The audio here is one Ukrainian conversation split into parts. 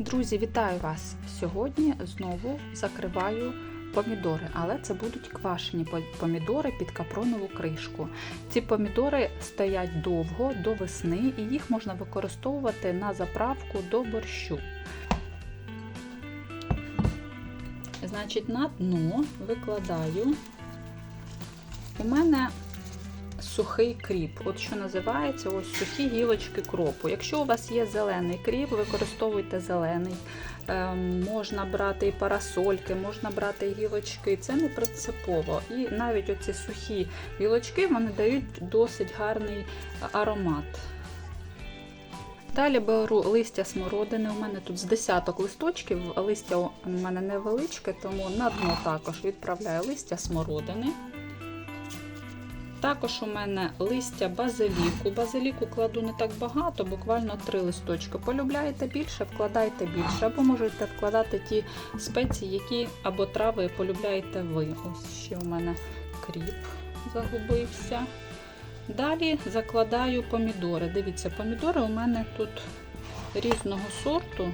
Друзі, вітаю вас! Сьогодні знову закриваю помідори, але це будуть квашені помідори під капронову кришку. Ці помідори стоять довго до весни і їх можна використовувати на заправку до борщу. Значить, на дно викладаю. У мене сухий кріп, от що називається ось сухі гілочки кропу. Якщо у вас є зелений кріп, використовуйте зелений. Е, можна брати і парасольки, можна брати і гілочки. Це не принципово. І навіть оці сухі гілочки вони дають досить гарний аромат. Далі беру листя смородини. У мене тут з десяток листочків, листя у мене невеличке, тому на дно також відправляю листя смородини. Також у мене листя базиліку. Базиліку кладу не так багато, буквально три листочки. Полюбляєте більше, вкладайте більше, або можете вкладати ті спеції, які або трави полюбляєте ви. Ось ще у мене кріп загубився. Далі закладаю помідори. Дивіться, помідори у мене тут різного сорту.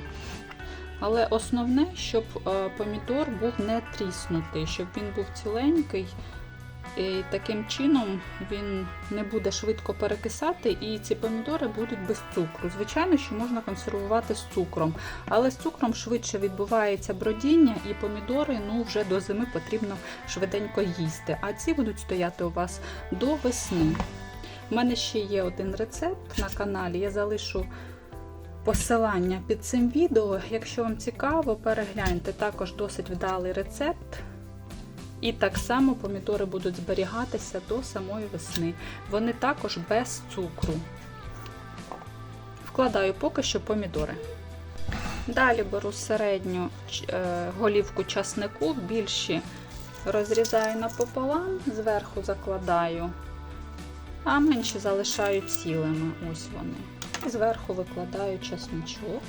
Але основне, щоб е, помідор був не тріснутий, щоб він був ціленький. І таким чином він не буде швидко перекисати, і ці помідори будуть без цукру. Звичайно, що можна консервувати з цукром, але з цукром швидше відбувається бродіння, і помідори ну, вже до зими потрібно швиденько їсти. А ці будуть стояти у вас до весни. У мене ще є один рецепт на каналі. Я залишу посилання під цим відео. Якщо вам цікаво, перегляньте також досить вдалий рецепт. І так само помідори будуть зберігатися до самої весни. Вони також без цукру. Вкладаю поки що помідори. Далі беру середню е, голівку часнику, більші розрізаю напополам, зверху закладаю, а менші залишаю цілими. Ось вони. Зверху викладаю часничок.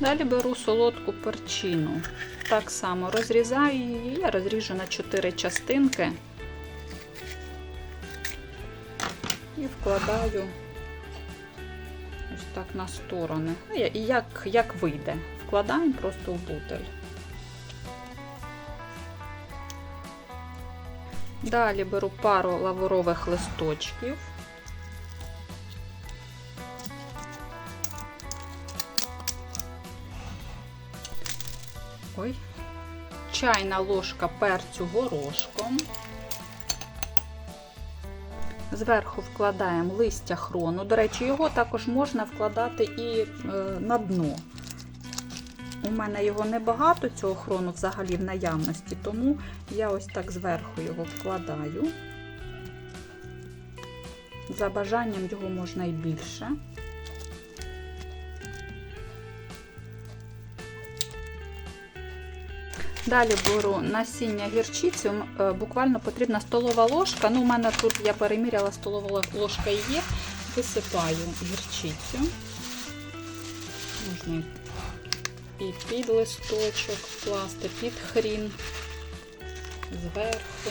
Далі беру солодку перчину. Так само розрізаю її, я розріжу на 4 частинки і вкладаю ось так на сторони. Ну, І як, як вийде. Вкладаємо просто в бутель. Далі беру пару лаврових листочків. Ой. Чайна ложка перцю горошком. Зверху вкладаємо листя хрону. До речі, його також можна вкладати і е, на дно. У мене його небагато, цього хрону взагалі в наявності, тому я ось так зверху його вкладаю. За бажанням його можна і більше. Далі беру насіння гірчиці, е, буквально потрібна столова ложка. Ну, у мене тут я переміряла столова ложка є. Висипаю гірчицю. Можна і під листочок вкласти, під хрін, зверху,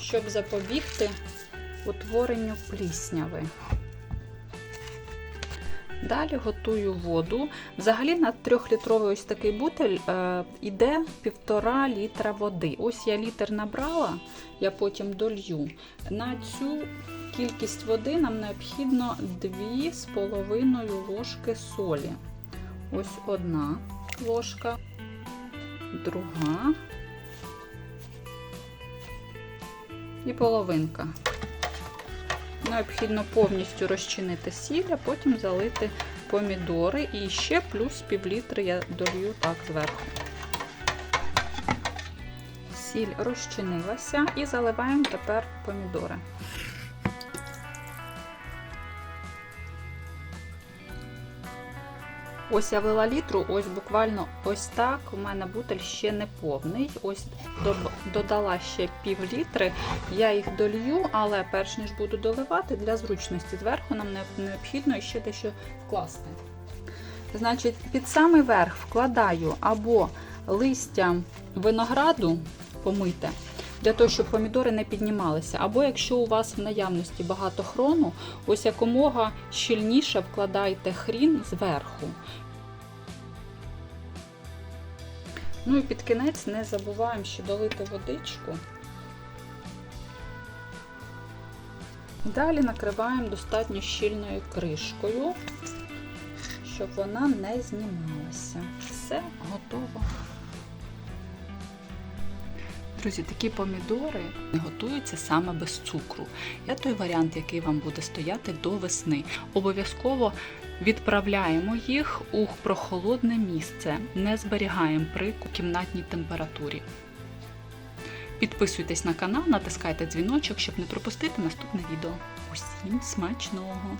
щоб запобігти утворенню плісняви. Далі готую воду. Взагалі на 3-літровий ось такий бутель е, іде 1,5 літра води. Ось я літр набрала, я потім долью. На цю кількість води нам необхідно 2,5 ложки солі. Ось одна ложка, друга і половинка. Необхідно повністю розчинити сіль, а потім залити помідори і ще плюс пів літри я долью так зверху. Сіль розчинилася і заливаємо тепер помідори. Ось я вила літру, ось буквально ось так. У мене бутель ще не повний. Ось додала ще пів літри. Я їх долью, але перш ніж буду доливати, для зручності зверху нам необхідно ще дещо вкласти. Значить, під самий верх вкладаю або листя винограду помите, для того, щоб помідори не піднімалися. Або якщо у вас в наявності багато хрону, ось якомога щільніше вкладайте хрін зверху. Ну і під кінець не забуваємо ще долити водичку. Далі накриваємо достатньо щільною кришкою, щоб вона не знімалася. Все готово. Друзі, такі помідори готуються саме без цукру. Я той варіант, який вам буде стояти до весни. Обов'язково відправляємо їх у прохолодне місце, не зберігаємо при кімнатній температурі. Підписуйтесь на канал, натискайте дзвіночок, щоб не пропустити наступне відео. Усім смачного!